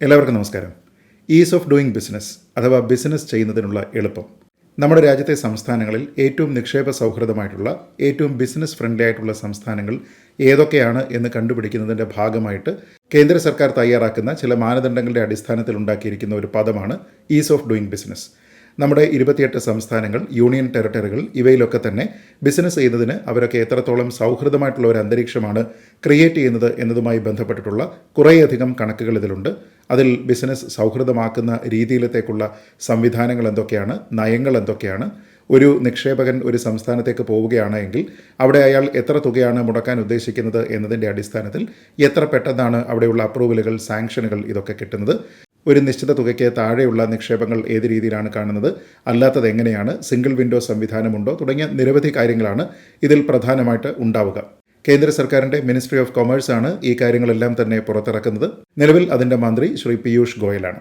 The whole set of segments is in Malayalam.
എല്ലാവർക്കും നമസ്കാരം. ഈസ് ഓഫ് ഡൂയിങ് ബിസിനസ് അഥവാ ബിസിനസ് ചെയ്യുന്നതിനുള്ള എളുപ്പം. നമ്മുടെ രാജ്യത്തെ സംസ്ഥാനങ്ങളിൽ ഏറ്റവും നിക്ഷേപ സൗഹൃദമായിട്ടുള്ള ഏറ്റവും ബിസിനസ് ഫ്രണ്ട്ലി ആയിട്ടുള്ള സംസ്ഥാനങ്ങൾ ഏതൊക്കെയാണ് എന്ന് കണ്ടുപിടിക്കുന്നതിന്റെ ഭാഗമായിട്ട് കേന്ദ്ര സർക്കാർ തയ്യാറാക്കുന്ന ചില മാനദണ്ഡങ്ങളുടെ അടിസ്ഥാനത്തിൽ ഉണ്ടാക്കിയിരിക്കുന്ന ഒരു പദമാണ് ഈസ് ഓഫ് ഡൂയിങ് ബിസിനസ് നമ്മുടെ ഇരുപത്തിയെട്ട് സംസ്ഥാനങ്ങൾ യൂണിയൻ ടെറിട്ടറികൾ ഇവയിലൊക്കെ തന്നെ ബിസിനസ് ചെയ്യുന്നതിന് അവരൊക്കെ എത്രത്തോളം സൗഹൃദമായിട്ടുള്ള ഒരു അന്തരീക്ഷമാണ് ക്രിയേറ്റ് ചെയ്യുന്നത് എന്നതുമായി ബന്ധപ്പെട്ടിട്ടുള്ള കുറേയധികം കണക്കുകൾ ഇതിലുണ്ട്. അതിൽ ബിസിനസ് സൗഹൃദമാക്കുന്ന രീതിയിലത്തേക്കുള്ള സംവിധാനങ്ങൾ എന്തൊക്കെയാണ് നയങ്ങൾ എന്തൊക്കെയാണ് ഒരു നിക്ഷേപകൻ ഒരു സംസ്ഥാനത്തേക്ക് പോവുകയാണ് എങ്കിൽ അവിടെ അയാൾ എത്ര തുകയാണ് മുടക്കാൻ ഉദ്ദേശിക്കുന്നത് എന്നതിന്റെ അടിസ്ഥാനത്തിൽ എത്ര പെട്ടെന്നാണ് അവിടെയുള്ള അപ്രൂവലുകൾ സാങ്ഷനുകൾ ഇതൊക്കെ കിട്ടുന്നത്. ഒരു നിശ്ചിത തുകയ്ക്ക് താഴെയുള്ള നിക്ഷേപങ്ങൾ ഏത് രീതിയിലാണ് കാണുന്നത്? അല്ലാത്തത് എങ്ങനെയാണ്? സിംഗിൾ വിൻഡോ സംവിധാനമുണ്ടോ? തുടങ്ങിയ നിരവധി കാര്യങ്ങളാണ് ഇതിൽ പ്രധാനമായിട്ട് ഉണ്ടാവുക. കേന്ദ്ര സർക്കാരിന്റെ മിനിസ്ട്രി ഓഫ് കൊമേഴ്സ് ആണ് ഈ കാര്യങ്ങളെല്ലാം തന്നെ പുറത്തിറക്കുന്നത്. നിലവിൽ അതിന്റെ മന്ത്രി ശ്രീ പീയൂഷ് ഗോയലാണ്.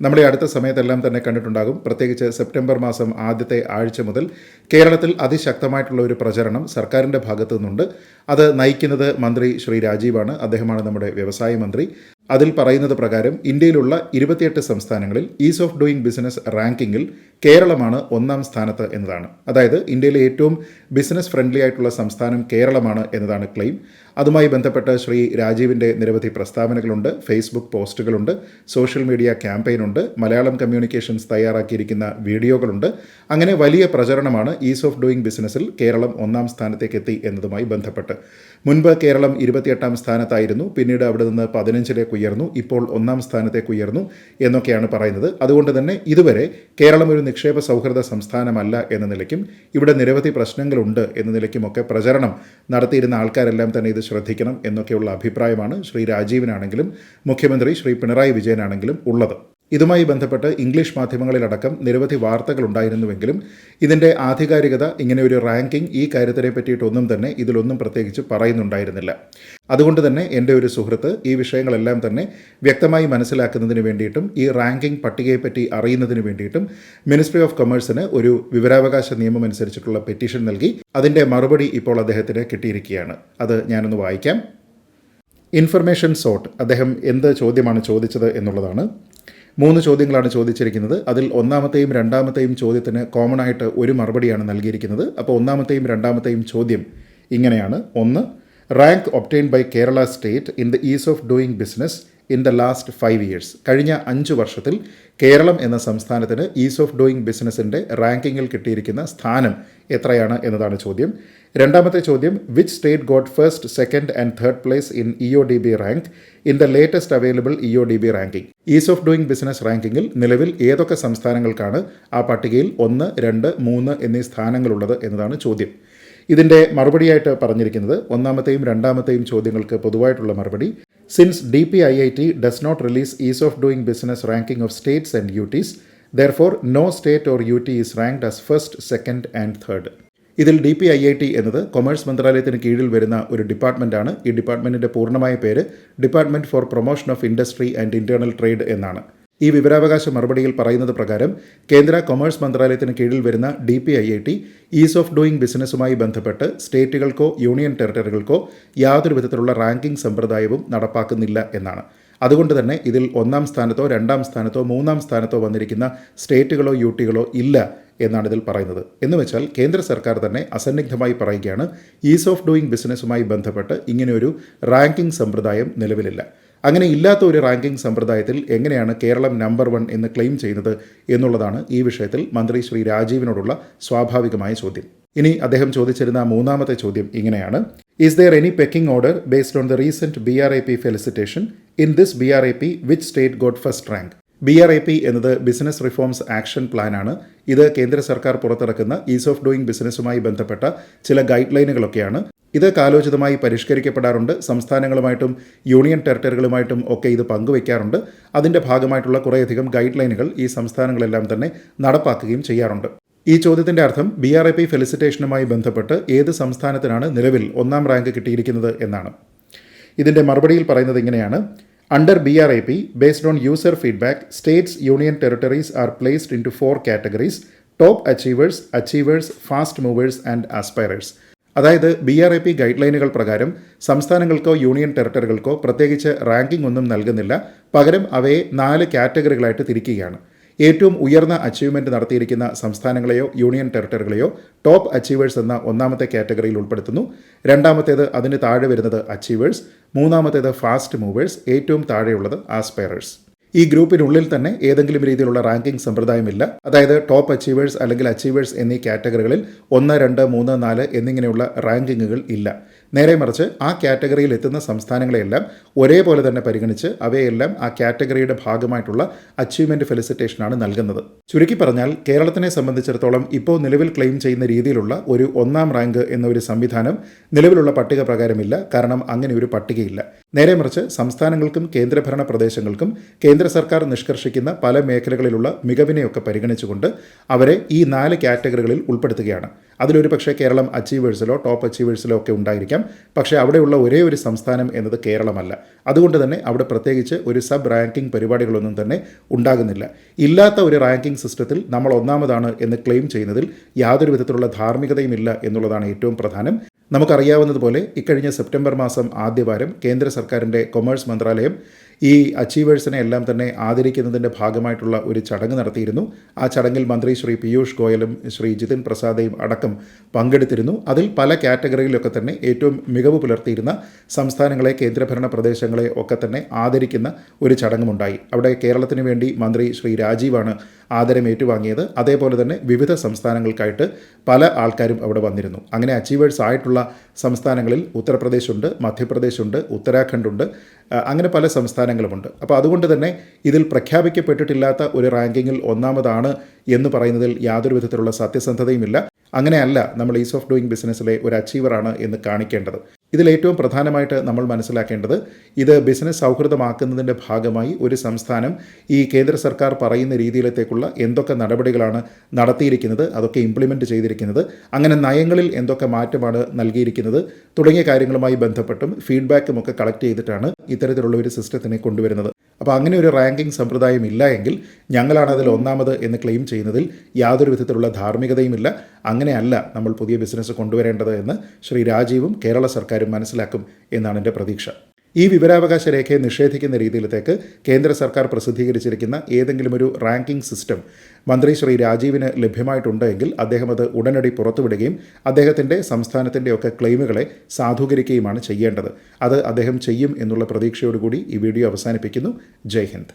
നമ്മുടെ അടുത്ത സമയത്തെല്ലാം തന്നെ കണ്ടിട്ടുണ്ടാകും. പ്രത്യേകിച്ച് സെപ്റ്റംബർ മാസം ആദ്യത്തെ ആഴ്ച മുതൽ കേരളത്തിൽ അതിശക്തമായിട്ടുള്ള ഒരു പ്രചരണം സർക്കാരിന്റെ ഭാഗത്തു നിന്നുണ്ട്. അത് നയിക്കുന്നത് മന്ത്രി ശ്രീ രാജീവാണ്. അദ്ദേഹമാണ് നമ്മുടെ വ്യവസായ മന്ത്രി. അതിൽ പറയുന്നത് പ്രകാരം ഇന്ത്യയിലുള്ള ഇരുപത്തിയെട്ട് സംസ്ഥാനങ്ങളിൽ ഈസ് ഓഫ് ഡൂയിങ് ബിസിനസ് റാങ്കിങ്ങിൽ കേരളമാണ് ഒന്നാം സ്ഥാനത്ത് എന്നതാണ്. അതായത് ഇന്ത്യയിലെ ഏറ്റവും ബിസിനസ് ഫ്രണ്ട്ലി ആയിട്ടുള്ള സംസ്ഥാനം കേരളമാണ് എന്നതാണ് ക്ലെയിം അതുമായി ബന്ധപ്പെട്ട് ശ്രീ രാജീവിന്റെ നിരവധി പ്രസ്താവനകളുണ്ട് ഫേസ്ബുക്ക് പോസ്റ്റുകളുണ്ട് സോഷ്യൽ മീഡിയ ക്യാമ്പയിനുണ്ട് മലയാളം കമ്മ്യൂണിക്കേഷൻസ് തയ്യാറാക്കിയിരിക്കുന്ന വീഡിയോകളുണ്ട്. അങ്ങനെ വലിയ പ്രചരണമാണ് ഈസ് ഓഫ് ഡൂയിങ് ബിസിനസ്സിൽ കേരളം ഒന്നാം സ്ഥാനത്തേക്ക് എത്തി എന്നതുമായി ബന്ധപ്പെട്ട്. മുൻപ് കേരളം ഇരുപത്തിയെട്ടാം സ്ഥാനത്തായിരുന്നു പിന്നീട് അവിടെ നിന്ന് പതിനഞ്ചിലേക്ക് ഉയർന്നു ഇപ്പോൾ ഒന്നാം സ്ഥാനത്തേക്ക് ഉയർന്നു എന്നൊക്കെയാണ് പറയുന്നത്. അതുകൊണ്ട് തന്നെ ഇതുവരെ കേരളം ഒരു നിക്ഷേപ സൗഹൃദ സംസ്ഥാനമല്ല എന്ന നിലയ്ക്കും ഇവിടെ നിരവധി പ്രശ്നങ്ങളുണ്ട് എന്ന നിലയ്ക്കുമൊക്കെ പ്രചരണം നടത്തിയിരുന്ന ആൾക്കാരെല്ലാം തന്നെ ഇത് ശ്രദ്ധിക്കണം എന്നൊക്കെയുള്ള അഭിപ്രായമാണ് ശ്രീ രാജീവിനാണെങ്കിലും മുഖ്യമന്ത്രി ശ്രീ പിണറായി വിജയനാണെങ്കിലും ഉള്ളത്. ഇതുമായി ബന്ധപ്പെട്ട് ഇംഗ്ലീഷ് മാധ്യമങ്ങളിലടക്കം നിരവധി വാർത്തകൾ ഉണ്ടായിരുന്നുവെങ്കിലും ഇതിന്റെ ആധികാരികത ഇങ്ങനെ ഒരു റാങ്കിംഗ് ഈ കാര്യത്തിനെ പറ്റിയിട്ടൊന്നും തന്നെ ഇതിലൊന്നും പ്രത്യേകിച്ച് പറയുന്നുണ്ടായിരുന്നില്ല. അതുകൊണ്ട് തന്നെ എന്റെ ഒരു സുഹൃത്ത് ഈ വിഷയങ്ങളെല്ലാം തന്നെ വ്യക്തമായി മനസ്സിലാക്കുന്നതിന് വേണ്ടിയിട്ടും ഈ റാങ്കിംഗ് പട്ടികയെപ്പറ്റി അറിയുന്നതിന് വേണ്ടിയിട്ടും മിനിസ്ട്രി ഓഫ് കൊമേഴ്സിന് ഒരു വിവരാവകാശ നിയമം അനുസരിച്ചിട്ടുള്ള പെറ്റീഷൻ നൽകി അതിന്റെ മറുപടി ഇപ്പോൾ അദ്ദേഹത്തിന് കിട്ടിയിരിക്കുകയാണ്. അത് ഞാനൊന്ന് വായിക്കാം. ഇൻഫർമേഷൻ സോട്ട് അദ്ദേഹം എന്ത് ചോദ്യമാണ് ചോദിച്ചത് എന്നുള്ളതാണ്. മൂന്ന് ചോദ്യങ്ങളാണ് ചോദിച്ചിരിക്കുന്നത്. അതിൽ ഒന്നാമത്തെയും രണ്ടാമത്തെയും ചോദ്യത്തിന് കോമൺ ആയിട്ട് ഒരു മറുപടിയാണ് നൽകിയിരിക്കുന്നത്. അപ്പോൾ ഒന്നാമത്തെയും രണ്ടാമത്തെയും ചോദ്യം ഇങ്ങനെയാണ്. ഒന്ന് rank obtain by Kerala state in the ease of doing business in the last five years കഴിഞ്ഞ അഞ്ച് വർഷത്തിൽ കേരളം എന്ന സംസ്ഥാനത്തിന് ഈസ് ഓഫ് ഡൂയിങ് ബിസിനസ്സിന്റെ റാങ്കിങ്ങിൽ കിട്ടിയിരിക്കുന്ന സ്ഥാനം എത്രയാണ് എന്നതാണ് ചോദ്യം. രണ്ടാമത്തെ ചോദ്യം which state got first second and third place in E O D B rank in the latest available E O D B ranking ease of doing business റാങ്കിങ്ങിൽ നിലവിൽ ഏതൊക്കെ സംസ്ഥാനങ്ങൾക്കാണ് ആ പട്ടികയിൽ ഒന്ന് രണ്ട് മൂന്ന് എന്നീ സ്ഥാനങ്ങളുള്ളത് എന്നതാണ് ചോദ്യം. ഇതിന്റെ മറുപടിയായിട്ട് പറഞ്ഞിരിക്കുന്നത് ഒന്നാമത്തെയും രണ്ടാമത്തെയും ചോദ്യങ്ങൾക്ക് പൊതുവായിട്ടുള്ള മറുപടി T does not release ease of doing business ranking of states and UTs therefore no state or U T is ranked as first second and third ഇതിൽ D P I I T എന്നത് കൊമേഴ്സ് മന്ത്രാലയത്തിന് കീഴിൽ വരുന്ന ഒരു ഡിപ്പാർട്ട്മെന്റാണ് ഈ ഡിപ്പാർട്ട്മെന്റിന്റെ പൂർണമായ പേര് department for promotion of industry and internal trade എന്നാണ്. ഈ വിവരാവകാശ മറുപടിയിൽ പറയുന്നത് പ്രകാരം കേന്ദ്ര കൊമേഴ്സ് മന്ത്രാലയത്തിന് കീഴിൽ വരുന്ന D P I I T ease of doing ബിസിനസ്സുമായി ബന്ധപ്പെട്ട് സ്റ്റേറ്റുകൾക്കോ യൂണിയൻ ടെറിട്ടറികൾക്കോ യാതൊരു വിധത്തിലുള്ള റാങ്കിംഗ് സമ്പ്രദായവും നടപ്പാക്കുന്നില്ല എന്നാണ്. അതുകൊണ്ട് തന്നെ ഇതിൽ ഒന്നാം സ്ഥാനത്തോ രണ്ടാം സ്ഥാനത്തോ മൂന്നാം സ്ഥാനത്തോ വന്നിരിക്കുന്ന സ്റ്റേറ്റുകളോ യൂട്ടികളോ ഇല്ല എന്നാണ് ഇതിൽ പറയുന്നത്. എന്ന് വെച്ചാൽ കേന്ദ്ര സർക്കാർ തന്നെ അസന്നിഗ്ധമായി പറയുകയാണ് ഈസ് ഓഫ് ഡൂയിങ് ബിസിനസ്സുമായി ബന്ധപ്പെട്ട് ഇങ്ങനെയൊരു റാങ്കിംഗ് സമ്പ്രദായം നിലവിലില്ല. അങ്ങനെ ഇല്ലാത്ത ഒരു റാങ്കിംഗ് സമ്പ്രദായത്തിൽ എങ്ങനെയാണ് കേരളം നമ്പർ വൺ എന്ന് ക്ലെയിം ചെയ്യുന്നത് എന്നുള്ളതാണ് ഈ വിഷയത്തിൽ മന്ത്രി ശ്രീ രാജീവിനോടുള്ള സ്വാഭാവികമായ ചോദ്യം. ഇനി അദ്ദേഹം ചോദിച്ചിരുന്ന മൂന്നാമത്തെ ചോദ്യം ഇങ്ങനെയാണ്. Is there any pecking order based on the recent B R I P felicitation in this B R I P which state got first rank B R I P എന്നത് ബിസിനസ് റിഫോംസ് ആക്ഷൻ പ്ലാനാണ് ഇത് കേന്ദ്ര സർക്കാർ പുറത്തിറക്കുന്ന ഈസ് ഓഫ് ഡൂയിങ് ബിസിനസ്സുമായി ബന്ധപ്പെട്ട ചില ഗൈഡ് ലൈനുകളൊക്കെയാണ് ഇത് കാലോചിതമായി പരിഷ്കരിക്കപ്പെടാറുണ്ട്. സംസ്ഥാനങ്ങളുമായിട്ടും യൂണിയൻ ടെറിട്ടറികളുമായിട്ടും ഒക്കെ ഇത് പങ്കുവയ്ക്കാറുണ്ട്. അതിന്റെ ഭാഗമായിട്ടുള്ള കുറേയധികം ഗൈഡ് ലൈനുകൾ ഈ സംസ്ഥാനങ്ങളെല്ലാം തന്നെ നടപ്പാക്കുകയും ചെയ്യാറുണ്ട്. ഈ ചോദ്യത്തിന്റെ അർത്ഥം ബി ആർ ഐ പി ഫെലിസിറ്റേഷനുമായി ബന്ധപ്പെട്ട് ഏത് സംസ്ഥാനത്തിനാണ് നിലവിൽ ഒന്നാം റാങ്ക് കിട്ടിയിരിക്കുന്നത് എന്നാണ്. ഇതിന്റെ മറുപടിയിൽ പറയുന്നത് ഇങ്ങനെയാണ്. Under B R I P based on user feedback states union territories are placed into four categories top achievers achievers fast movers and aspirers അതായത് B R A P guide ലൈനുകൾ പ്രകാരം സംസ്ഥാനങ്ങൾക്കോ യൂണിയൻ ടെറിട്ടറികൾക്കോ പ്രത്യേകിച്ച് റാങ്കിംഗ് ഒന്നും നൽകുന്നില്ല. പകരം അവയെ നാല് കാറ്റഗറികളായിട്ട് തിരിക്കുകയാണ്. ഏറ്റവും ഉയർന്ന അച്ചീവ്മെന്റ് നടത്തിയിരിക്കുന്ന സംസ്ഥാനങ്ങളെയോ യൂണിയൻ ടെറിട്ടറികളെയോ ടോപ്പ് അച്ചീവേഴ്സ് എന്ന ഒന്നാമത്തെ കാറ്റഗറിയിൽ ഉൾപ്പെടുത്തുന്നു. രണ്ടാമത്തേത് അതിന് താഴെ വരുന്നത് അച്ചീവേഴ്സ് മൂന്നാമത്തേത് ഫാസ്റ്റ് മൂവേഴ്സ് ഏറ്റവും താഴെയുള്ളത് ആസ്പയറേഴ്സ് ഈ ഗ്രൂപ്പിനുള്ളിൽ തന്നെ ഏതെങ്കിലും രീതിയിലുള്ള റാങ്കിംഗ് സമ്പ്രദായമില്ല. അതായത് ടോപ്പ് അച്ചീവേഴ്സ് അല്ലെങ്കിൽ അച്ചീവേഴ്സ് എന്നീ കാറ്റഗറികളിൽ ഒന്ന് രണ്ട് മൂന്ന് നാല് എന്നിങ്ങനെയുള്ള റാങ്കിങ്ങുകൾ ഇല്ല. നേരെ മറിച്ച് ആ കാറ്റഗറിയിൽ എത്തുന്ന സംസ്ഥാനങ്ങളെയെല്ലാം ഒരേപോലെ തന്നെ പരിഗണിച്ച് അവയെല്ലാം ആ കാറ്റഗറിയുടെ ഭാഗമായിട്ടുള്ള അച്ചീവ്മെന്റ് ഫെലിസിറ്റേഷനാണ് നൽകുന്നത്. ചുരുക്കി പറഞ്ഞാൽ കേരളത്തിനെ സംബന്ധിച്ചിടത്തോളം ഇപ്പോൾ നിലവിൽ ക്ലെയിം ചെയ്യുന്ന രീതിയിലുള്ള ഒരു ഒന്നാം റാങ്ക് എന്ന ഒരു സംവിധാനം നിലവിലുള്ള പട്ടിക പ്രകാരമില്ല. കാരണം അങ്ങനെ ഒരു പട്ടികയില്ല. നേരെ മറിച്ച് സംസ്ഥാനങ്ങൾക്കും കേന്ദ്രഭരണ പ്രദേശങ്ങൾക്കും കേന്ദ്ര സർക്കാർ നിഷ്കർഷിക്കുന്ന പല മേഖലകളിലുള്ള മികവിനെയൊക്കെ പരിഗണിച്ചുകൊണ്ട് അവരെ ഈ നാല് കാറ്റഗറികളിൽ ഉൾപ്പെടുത്തുകയാണ്. അതിലൊരു പക്ഷേ കേരളം അച്ചീവേഴ്സിലോ ടോപ്പ് അച്ചീവേഴ്സിലോ ഒക്കെ ഉണ്ടായിരിക്കാം. പക്ഷേ അവിടെയുള്ള ഒരേ ഒരു സംസ്ഥാനം എന്നത് കേരളമല്ല. അതുകൊണ്ട് തന്നെ അവിടെ പ്രത്യേകിച്ച് ഒരു സബ് റാങ്കിംഗ് പരിപാടികളൊന്നും തന്നെ ഉണ്ടാകുന്നില്ല. ഇല്ലാത്ത ഒരു റാങ്കിംഗ് സിസ്റ്റത്തിൽ നമ്മൾ ഒന്നാമതാണ് എന്ന് ക്ലെയിം ചെയ്യുന്നതിൽ യാതൊരു വിധത്തിലുള്ള ധാർമ്മികതയും ഇല്ല എന്നുള്ളതാണ് ഏറ്റവും പ്രധാനം. നമുക്കറിയാവുന്നതുപോലെ ഇക്കഴിഞ്ഞ സെപ്റ്റംബർ മാസം ആദ്യവാരം കേന്ദ്ര സർക്കാരിന്റെ കൊമേഴ്സ് മന്ത്രാലയം ഈ അച്ചീവേഴ്സിനെ എല്ലാം തന്നെ ആദരിക്കുന്നതിന്റെ ഭാഗമായിട്ടുള്ള ഒരു ചടങ്ങ് നടത്തിയിരുന്നു. ആ ചടങ്ങിൽ മന്ത്രി ശ്രീ പീയൂഷ് ഗോയലും ശ്രീ ജിതിൻ പ്രസാദയും അടക്കം പങ്കെടുത്തിരുന്നു. അതിൽ പല കാറ്റഗറിയിലൊക്കെ തന്നെ ഏറ്റവും മികവ് പുലർത്തിയിരുന്ന സംസ്ഥാനങ്ങളെ കേന്ദ്രഭരണ പ്രദേശങ്ങളെ ഒക്കെ തന്നെ ആദരിക്കുന്ന ഒരു ചടങ്ങുമുണ്ടായി. അവിടെ കേരളത്തിന് വേണ്ടി മന്ത്രി ശ്രീ രാജീവാണ് ആദരം ഏറ്റുവാങ്ങിയത് അതേപോലെ തന്നെ വിവിധ സംസ്ഥാനങ്ങൾക്കായിട്ട് പല ആൾക്കാരും അവിടെ വന്നിരുന്നു. അങ്ങനെ അച്ചീവേഴ്സ് ആയിട്ടുള്ള സംസ്ഥാനങ്ങളിൽ ഉണ്ട് ഉത്തരാഖണ്ഡ് ഉണ്ട് അങ്ങനെ പല സംസ്ഥാനങ്ങളുമുണ്ട്. അപ്പോൾ അതുകൊണ്ട് തന്നെ ഇതിൽ പ്രഖ്യാപിക്കപ്പെട്ടിട്ടില്ലാത്ത ഒരു റാങ്കിങ്ങിൽ ഒന്നാമതാണ് എന്ന് പറയുന്നതിൽ യാതൊരു വിധത്തിലുള്ള സത്യസന്ധതയുമില്ല. അങ്ങനെയല്ല നമ്മൾ ഈസ് ഓഫ് ഡൂയിങ് ബിസിനസ്സിലെ ഒരു അച്ചീവറാണ് എന്ന് കാണിക്കേണ്ടത്. ഇതിൽ ഏറ്റവും പ്രധാനമായിട്ട് നമ്മൾ മനസ്സിലാക്കേണ്ടത് ഇത് ബിസിനസ് സൗഹൃദമാക്കുന്നതിന്റെ ഭാഗമായി ഒരു സംസ്ഥാനം ഈ കേന്ദ്ര സർക്കാർ പറയുന്ന രീതിയിലത്തേക്കുള്ള എന്തൊക്കെ നടപടികളാണ് നടത്തിയിരിക്കുന്നത് അതൊക്കെ ഇംപ്ലിമെന്റ് ചെയ്തിരിക്കുന്നത് അങ്ങനെ നയങ്ങളിൽ എന്തൊക്കെ മാറ്റമാണ് നൽകിയിരിക്കുന്നത് തുടങ്ങിയ കാര്യങ്ങളുമായി ബന്ധപ്പെട്ടും ഫീഡ്ബാക്കും ഒക്കെ കളക്ട് ചെയ്തിട്ടാണ് ഇത്തരത്തിലുള്ള ഒരു സിസ്റ്റത്തിനെ കൊണ്ടുവരുന്നത്. അപ്പോൾ അങ്ങനെ ഒരു റാങ്കിംഗ് സമ്പ്രദായം ഇല്ല എങ്കിൽ ഞങ്ങളാണ് അതിൽ ഒന്നാമത് എന്ന് ക്ലെയിം ചെയ്യുന്നതിൽ യാതൊരു വിധത്തിലുള്ള ധാർമ്മികതയുമില്ല. അങ്ങനെയല്ല നമ്മൾ പുതിയ ബിസിനസ് കൊണ്ടുവരേണ്ടത് എന്ന് ശ്രീ രാജീവും കേരള സർക്കാരും മനസ്സിലാക്കും എന്നാണ് എന്റെ പ്രതീക്ഷ. ഈ വിവരാവകാശ രേഖയെ നിഷേധിക്കുന്ന രീതിയിലത്തേക്ക് കേന്ദ്ര സർക്കാർ പ്രസിദ്ധീകരിച്ചിരിക്കുന്ന ഏതെങ്കിലും ഒരു റാങ്കിംഗ് സിസ്റ്റം മന്ത്രി ശ്രീ രാജീവിന് ലഭ്യമായിട്ടുണ്ടെങ്കിൽ അദ്ദേഹം അത് ഉടനടി പുറത്തുവിടുകയും അദ്ദേഹത്തിന്റെ സംസ്ഥാനത്തിന്റെ ഒക്കെ ക്ലെയിമുകളെ സാധൂകരിക്കുകയുമാണ് ചെയ്യേണ്ടത്. അത് അദ്ദേഹം ചെയ്യും എന്നുള്ള പ്രതീക്ഷയോടുകൂടി ഈ വീഡിയോ അവസാനിപ്പിക്കുന്നു. ജയ് ഹിന്ദ്.